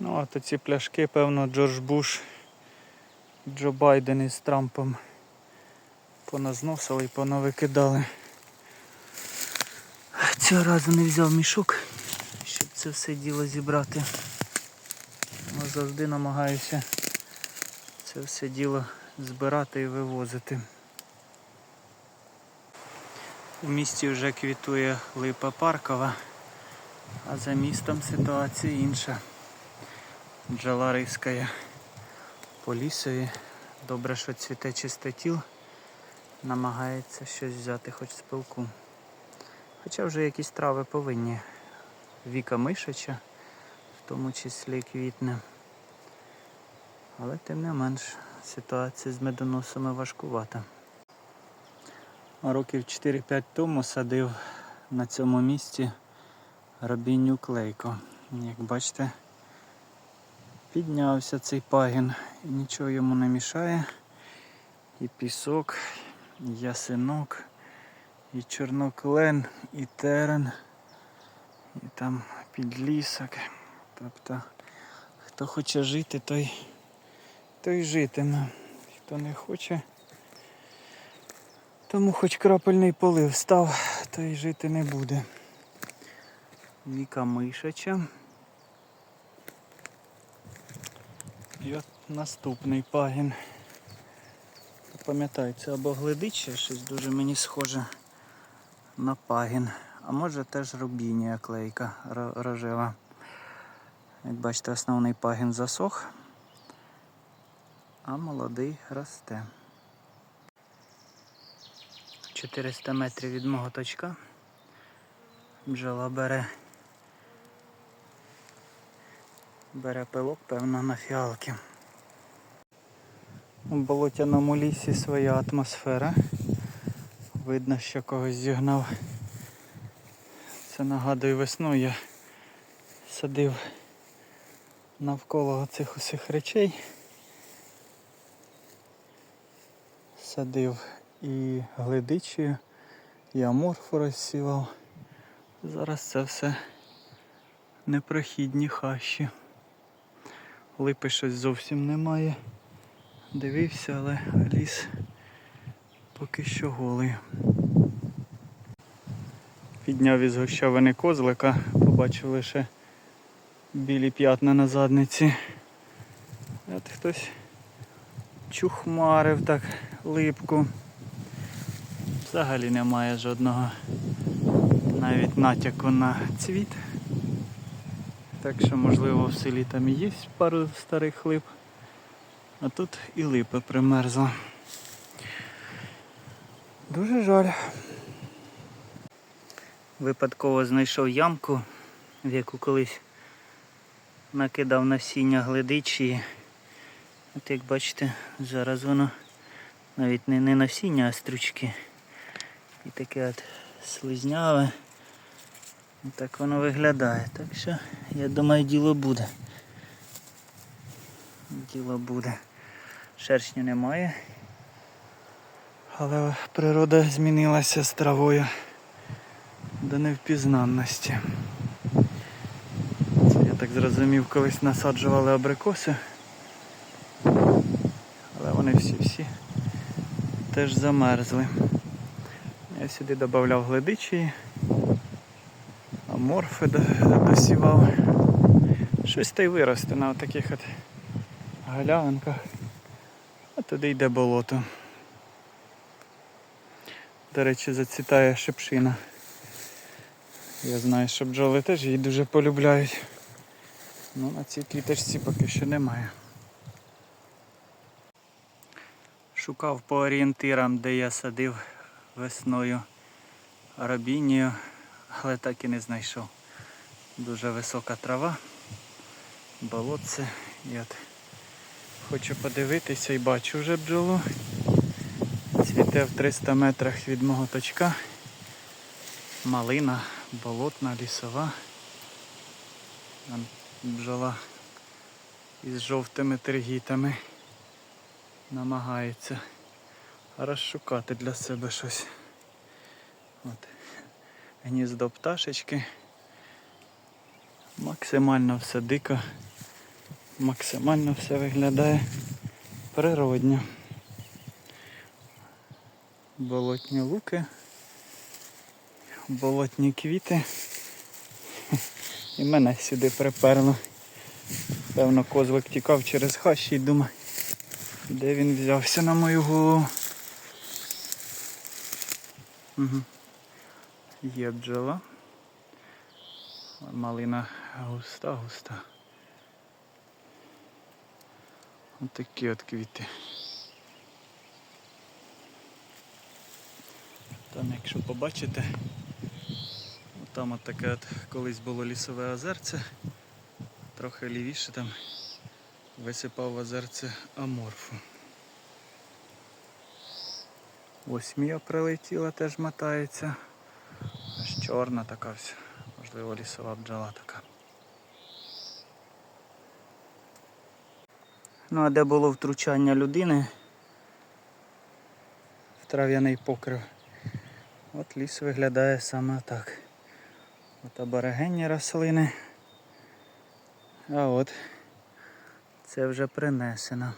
Ну, а то ці пляшки, певно, Джордж Буш, Джо Байден із Трампом поназносили і понавикидали. Цього разу не взяв мішок, щоб це все діло зібрати. Але завжди намагаюся це все діло збирати і вивозити. У місті вже квітує липа паркова, а за містом ситуація інша. Бджола рискає по лісові. Добре, що цвіте чистотіл. Намагається щось взяти хоч з пилку. Хоча вже якісь трави повинні. Віка мишача, в тому числі квітне. Але тим не менш ситуація з медоносами важкувата. Років 4-5 тому садив на цьому місці рабінню клейко. Як бачите, піднявся цей пагін і нічого йому не мішає. І пісок, і ясинок, і чорноклен, і терен, і там підлісок. Тобто, хто хоче жити, той, той житиме. Хто не хоче, тому хоч крапельний полив став, той жити не буде. Віка мишача. І от наступний пагін. Пам'ятаю, це або глидиче, щось дуже мені схоже на пагін. А може теж рубінія клейка рожева. Як бачите, основний пагін засох, а молодий росте. 400 метрів від мого точка. Бджола бере. Бере пилок, певно, на фіалки. У болотяному лісі своя атмосфера. Видно, що когось зігнав. Це нагадує весну я садив навколо цих усіх речей. Садив і глидичію, і аморфу розсівав. Зараз це все непрохідні хащі. Липи щось зовсім немає. Дивився, але ліс поки що голий. Підняв із гущавини козлика, побачив лише білі п'ятна на задниці. От хтось чухмарив так липку. Взагалі немає жодного навіть натяку на цвіт. Так що можливо в селі там і є пару старих лип. А тут і липа примерзла. Дуже жаль. Випадково знайшов ямку, в яку колись накидав насіння глидичі. От як бачите, зараз воно навіть не, не насіння, а стручки. І таке от слизняве. Так воно виглядає. Так що я думаю діло буде. Діло буде. Шершня немає. Але природа змінилася з травою до невпізнанності. Це я так зрозумів, колись насаджували абрикоси. Але вони всі-всі теж замерзли. Я сюди додавав глидичі, аморфи до- досівав. Щось та й виросте на таких от галявинках. А туди йде болото. До речі, зацвітає шипшина. Я знаю, що бджоли теж її дуже полюбляють. Ну на цій квіточці поки що немає. Шукав по орієнтирам, де я садив весною рабінію, але так і не знайшов. Дуже висока трава, болотце. І от хочу подивитися і бачу вже бджолу. Цвіте в 300 метрах від мого точка. Малина, болотна, лісова. Там бджола із жовтими тергітами намагається розшукати для себе щось. От. Гніздо пташечки. Максимально все дико. Максимально все виглядає природньо. Болотні луки, болотні квіти. І мене сюди приперло. Певно, козлик тікав через хащі і думає, де він взявся на мою голову. Угу. Є бджола. Малина густа, густа. Ось такі от квіти. Там, якщо побачите, там от таке от колись було лісове озерце, трохи лівіше там висипав в озерце аморфу. Ось мія прилетіла, теж мотається. Чорна така вся. Можливо, лісова бджола така. Ну а де було втручання людини в трав'яний покрив? От ліс виглядає саме так. От аборигенні рослини. А от це вже принесено.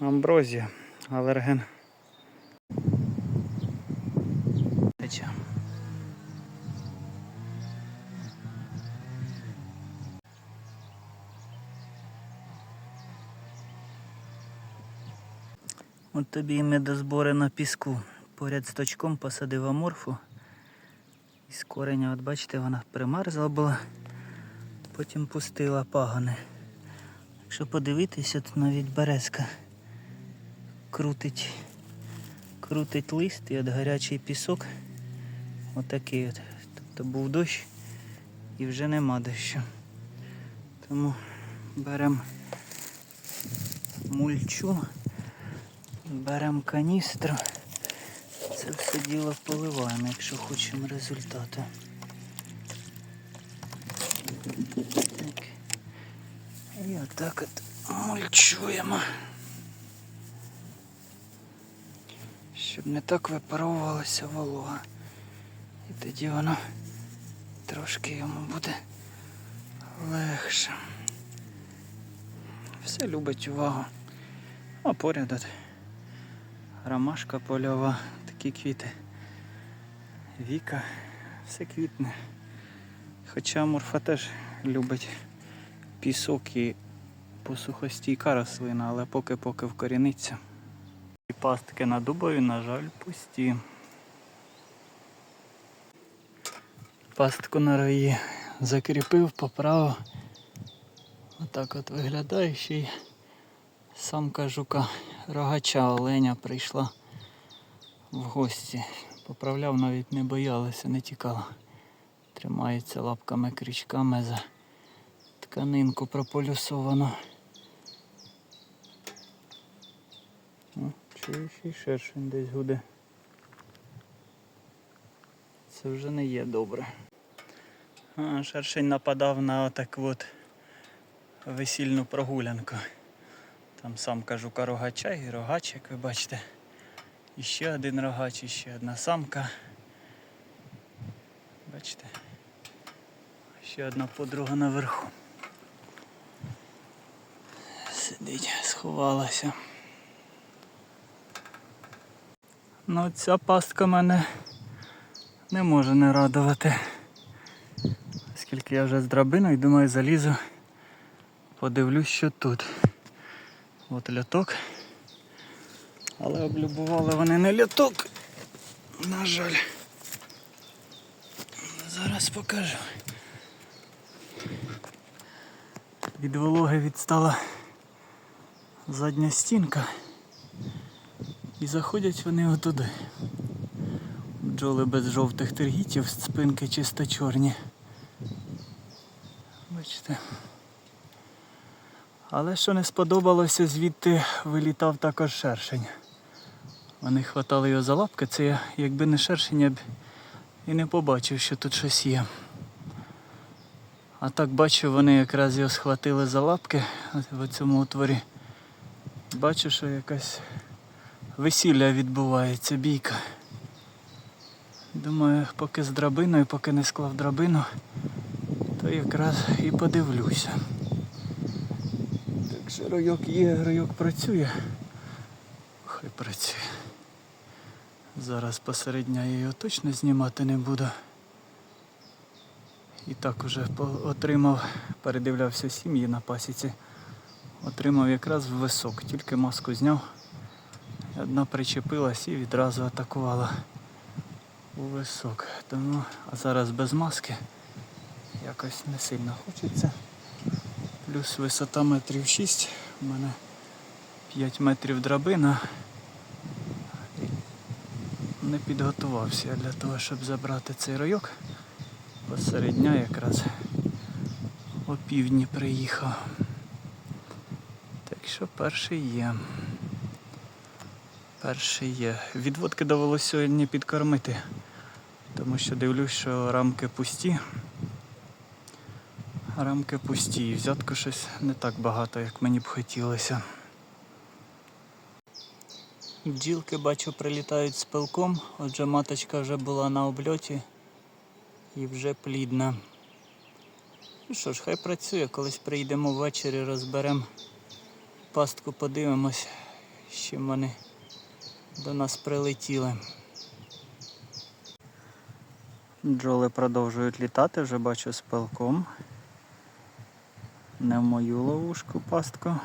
Амброзія, алерген. От тобі і медозбори на піску. Поряд з точком посадив аморфу. І кореня, от бачите, вона примерзла була, потім пустила пагони. Якщо подивитися, то навіть березка крутить, крутить лист і от гарячий пісок. Отакий от. Тобто був дощ і вже нема дощу. Тому беремо мульчу. Беремо каністру. Це все діло поливаємо, якщо хочемо результату. Так. І отак от мульчуємо. Щоб не так випаровувалася волога. І тоді воно трошки йому буде легше. Все любить увагу. А поряд ромашка польова, такі квіти. Віка, все квітне. Хоча морфа теж любить пісок і посухостійка рослина, але поки-поки вкоріниться. І пастки на дубові, на жаль, пусті. Пастку на раї закріпив, поправив. Отак от виглядає ще й самка жука рогача оленя прийшла в гості. Поправляв, навіть не боялася, не тікала. Тримається лапками крючками за тканинку прополюсовану. О, чую, ще й шершень десь гуде. Це вже не є добре. А, шершень нападав на отак от весільну прогулянку. Там самка жука рогача і рогач, як ви бачите. І ще один рогач, і ще одна самка. Бачите? Ще одна подруга наверху. Сидить, сховалася. Ну ця пастка мене не може не радувати. Оскільки я вже з драбиною, думаю, залізу, подивлюсь, що тут. От ляток. Але облюбували вони не ляток. На жаль. Зараз покажу. Від вологи відстала задня стінка. І заходять вони отуди. Бджоли без жовтих тергітів, спинки чисто чорні. Бачите. Але що не сподобалося, звідти вилітав також шершень. Вони хватали його за лапки, це я, якби не шершень, я б і не побачив, що тут щось є. А так бачу, вони якраз його схватили за лапки в цьому отворі. Бачу, що якась весілля відбувається, бійка. Думаю, поки з драбиною, поки не склав драбину, то якраз і подивлюся. Ще райок є, райок працює. Хай працює. Зараз посеред дня я його точно знімати не буду. І так уже отримав, передивлявся сім'ї на пасіці. Отримав якраз в висок, тільки маску зняв. Одна причепилась і відразу атакувала у висок. Тому, а зараз без маски якось не сильно хочеться. Плюс висота метрів 6, у мене 5 метрів драбина. Не підготувався я для того, щоб забрати цей райок. Посеред дня якраз о півдні приїхав. Так що перший є. Перший є. Відводки довелося сьогодні підкормити, тому що дивлюсь, що рамки пусті. Рамки пусті, і взятку щось не так багато, як мені б хотілося. Бджілки бачу прилітають з пилком, отже маточка вже була на обльоті і вже плідна. Ну що ж, хай працює, колись прийдемо ввечері, розберемо пастку, подивимось, з чим вони до нас прилетіли. Бджоли продовжують літати, вже бачу з пилком. Не в мою ловушку пастку,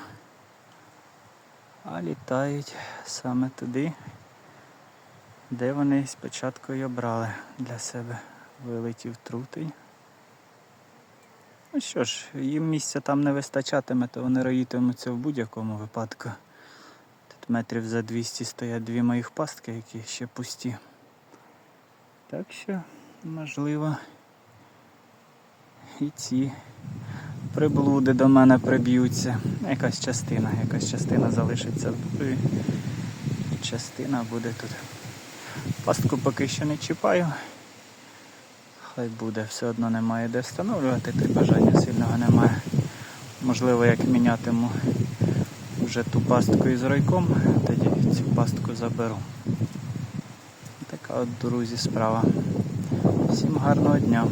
а літають саме туди, де вони спочатку й обрали для себе. Вилетів трутий. Ну що ж, їм місця там не вистачатиме, то вони роїтимуться в будь-якому випадку. Тут метрів за 200 стоять дві моїх пастки, які ще пусті. Так що, можливо, і ці приблуди до мене приб'ються. Якась частина, якась частина залишиться в дубі. Частина буде тут. Пастку поки що не чіпаю. Хай буде, все одно немає де встановлювати, та й бажання сильного немає. Можливо, як мінятиму вже ту пастку із райком, тоді цю пастку заберу. Така от, друзі, справа. Всім гарного дня.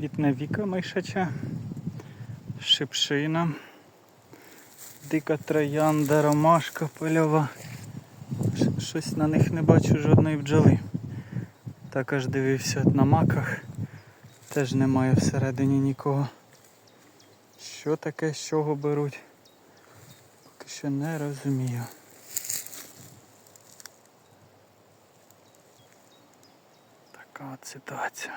Квітне віка мишача, шипшина, дика троянда, ромашка польова. Щось на них не бачу жодної бджоли. Також дивився на маках. Теж немає всередині нікого. Що таке, з чого беруть? Поки що не розумію. Така от ситуація.